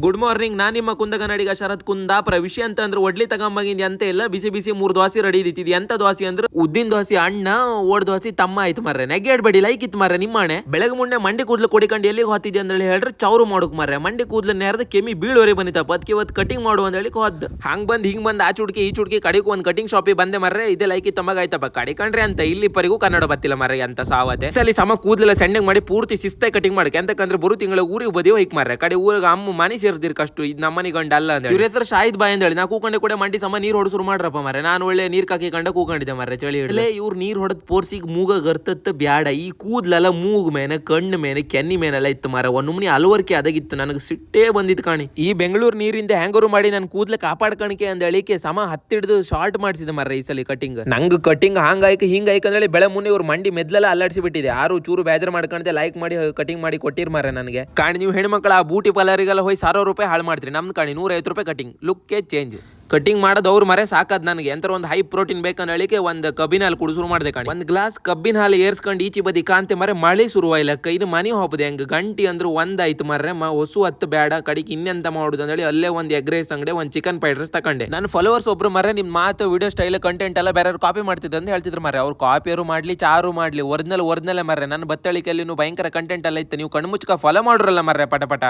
Good morning ನಾನು ನಿಮ್ಮ ಕುಂದಗನಡಿಗ ಶರತ್ ಕುಂದಾಪುರ ವಿಷಯ ಅಂತ ಅಂದ್ರೆ ಒಡ್ಲಿ ತಗೊಂಬಂದಿ ಅಂತ ಇಲ್ಲ. ಬಿಸಿ ಬಿಸಿ ಮೂರ್ ದ್ವಾಸಿ ರೆಡಿ ಇದ್ದಿದ್ದು ಎಂತ ದ್ವಾಸಿ ಅಂದ್ರೆ? ಉದ್ದಿನ ದ್ವಾಸಿ ಅಣ್ಣ, ಓಡ್ ದ್ವಾಸಿ ತಮ್ಮ ಆಯ್ತು ಮರ್ರೆ. ನೆಗ್ಗೇಡ್ಬೇಡಿ ಲೈಕ್ ಇತ್ತು ಮರ್ರೆ ನಿಮ್ಮ ಮಣೆ ಬೆಳಗ್ಗೆ ಮುನ್ನೆ ಮಂಡಿ ಕೂದ್ಲು ಕೊಡಿಕೊಂಡು ಎಲ್ಲಿಗೆ ಹೊತ್ತಿದ್ದೆ ಅಂತ ಹೇಳಿ ಹೇಳ್ರೆ ಚೌರು ಮಾಡೋಕ್ ಮರ್ರೆ. ಮಂಡಿ ಕೂದ್ಲು ನೆರೆದ ಕೆಮಿ ಬೀಳೋರಿ ಬಂದಿತ್ತಪ್ಪ. ಅದಕ್ಕೆ ಇವತ್ತು ಕಟಿಂಗ್ ಮಾಡು ಅಂತ ಹೇಳಿ ಹೋದ್ ಹಂಗ್ ಬಂದ್ ಹಿಂಗ್ ಬಂದ್, ಆ ಚುಡ್ಕಿ ಈ ಚುಡ್ಕಿ ಕಡಿಗೆ ಒಂದು ಕಟಿಂಗ್ ಶಾಪಿಗೆ ಬಂದೆ ಮರ್ರೆ. ಇದೇ ಲೈಕ್ ತಮ್ಮಗ ಆಯ್ತಪ್ಪ. ಕಡಿಕಂಡ್ರೆ ಅಂತ ಇಲ್ಲಿ ಪರಿಗೂ ಕನ್ನಡ ಬತ್ತಿಲ್ಲ ಮರ್ರೆ ಅಂತ ಸಾವತೆ. ಸಲಿ ಸಮ ಕೂದಲೆಲ್ಲ ಸಣ್ಣಗೆ ಮಾಡಿ ಪೂರ್ತಿ ಶಿಸ್ತಾಗಿ ಕಟಿಂಗ್ ಮಾಡಕ್ಕೆ ಅಂತಕಂದ್ರೆ ಬರು ತಿಂಗಳ ಊರಿಗೆ ಬದಿ ಹೋಯ್ಕೆ ಮಾರ್ರೆ. ಕಡೆ ಊರಿಗೆ ಅಮ್ಮ ಮನೆ ಸೇರ್ದಿರ್ ಕಷ್ಟು. ಇದು ನಮ್ಮನಿ ಗಂಡ ಅಲ್ಲ ಅಂತ ಇವ್ರ ಹೆಸರು ಶಾಹಿದ್ ಬಾಯ್ ಅಂತ ಹೇಳಿ ನಾ ಕೂಕೊಂಡೆ ಕೂಡ ಮಂಡಿ ಸಮ ನೀರ್ ಹೊಡ್ ಶುರು ಮಾಡ್ರಪ್ಪ ಮಾರೆ ನಾನು ಒಳ್ಳೆ ನೀರ್ ಕಾಕಿ ಕಂಡ ಕೂಕೊಂಡಿದ್ದೆ ಮಾರೆ ಚಳಿ ಹಿಡ್ಲೆ ಇವ್ರು ನೀರ್ ಹೊಡೆದ್ ಪೋರ್ಸಿಗೆ ಮೂಗ ಗರ್ತತ್ತ ಬ್ಯಾಡ. ಈ ಕೂದ್ಲೆಲ್ಲ ಮೂಗ್ ಮೇನೆ ಕಣ್ಣು ಮೇನೆ ಕೆನ್ನಿ ಮೇನೆಲ್ಲ ಇತ್ತು ಮಾರ ಮುನಿ ಅಲವರ್ಕೆ ಅದಾಗಿತ್ತು. ನನಗೆ ಸಿಟ್ಟೇ ಬಂದಿತ್ತು ಕಾಣಿ. ಈ ಬೆಂಗಳೂರು ನೀರಿಂದ ಹ್ಯಾಂಗರು ಮಾಡಿ ನನ್ ಕೂದ್ಲೆ ಕಾಪಾಡ್ಕಣಿಕೆ ಅಂತ ಹೇಳಿಕೆ ಸಮ ಹತ್ತಿಡ್ದು ಶಾರ್ಟ್ ಮಾಡಿಸಿದ ಮಾರ ಈ ಸಲ ಕಟಿಂಗ್. ನಂಗೆ ಕಟಿಂಗ್ ಹಂಗಾಯ್ಕೆ ಹಿಂಗಾಯ್ಕೆ ಅಂದ್ರೆ ಬೆಳೆ ಮುನ್ನೆ ಇವ್ರು ಮಂಡಿ ಮೆದ್ಲೆಲ್ಲ ಅಲ್ಲಾಡಿಸಿ ಬಿಟ್ಟಿದೆ. ಯಾರು ಚೂರು ಬೇಜಾರ್ ಮಾಡ್ಕೊಂಡೆ ಲೈಕ್ ಮಾಡಿ ಕಟಿಂಗ್ ಮಾಡಿ ಕೊಟ್ಟಿರ್ ಮಾರ ನನಗೆ. ಕಾಣಿ ನೀವು ಹೆಣ್ಮಕ್ಳು ಆ ಬೂಟಿ ಪಾರ್ಲರಿಗೆಲ್ಲ ಹೋಗಿ ಸಾವಿರ ರೂಪಾಯಿ ಹಾಳು ಮಾಡ್ತೀರಿ ನಮ್ದು ಕಾಣಿ, ನೂರೈವತ್ತು ರೂಪಾಯಿ ಕಟಿಂಗ್ ಲುಕ್ಕೇ ಚೇಂಜ್ ಕಟಿಂಗ್ ಮಾಡೋದು ಅವ್ರು ಮರೆ, ಸಾಕದ್ ನನಗೆ. ಎಂತರ ಒಂದು ಹೈ ಪ್ರೋಟೀನ್ ಬೇಕನ್ನ ಹೇಳಿಕೆ ಒಂದು ಕಬ್ಬಿನ ಹಾಲು ಕುಡಿಸು ಮಾಡಿದೆ ಕಾಣಿ. ಒಂದು ಗ್ಲಾಸ್ ಕಬ್ಬಿನ ಹಾಲು ಏರ್ಸ್ಕೊಂಡು ಈಚಿ ಬದಿ ಕಾಂತೆ ಮರೆ, ಮಳೆ ಶುರುವಾಯಿಲ್ಲ ಕೈನ ಮನೆ ಹೋಗ್ಬೋದು ಹೆಂಗೆ ಗಂಟಿ ಅಂದ್ರೆ ಒಂದಾಯ್ತು ಮರ್ರೆ. ಮ ಹೊಸು ಹತ್ತು ಬೇಡ ಕಡಿಗೆ ಇನ್ನೆಂತ ಮಾಡುದು ಅಂತೇಳಿ ಅಲ್ಲೇ ಒಂದು ಎಗ್ ರೈಸ್ ಅಂಗಡಿ ಒಂದು ಚಿಕನ್ ಫ್ರೈಡ್ ರೈಸ್ ತಗೊಂಡೆ ನನ್ನ ಫಾಲೋವರ್ಸ್ ಒಬ್ರು ಮರೆ ನಿಮ್ಮ ಮಾತು ವಿಡಿಯೋ ಸ್ಟೈಲ್ ಕಂಟೆಂಟ್ ಎಲ್ಲ ಬೇರೆ ಕಾಪಿ ಮಾಡ್ತಿದ್ರು ಅಂತ ಹೇಳ್ತಿದ್ರು ಮರೆ ಅವ್ರು ಕಾಪಿಯರು ಮಾಡ್ಲಿ, ಚಾರು ಮಾಡ್ಲಿ ಒರಿಜಿನಲ್ ಒರಿಜಿನಲ್ ಮರ್ರೆ. ನನ್ನ ಬತ್ತಳಿಕೆಯಲ್ಲಿ ಭಯಂಕರ ಕಂಟೆಂಟ್ ಎಲ್ಲ ಇತ್ತು. ನೀವು ಕಣ್ಮುಚ್ಕ ಫಾಲೋ ಮಾಡ್ರಲ್ಲ ಮರ್ರೆ, ಪಟ ಪಟ.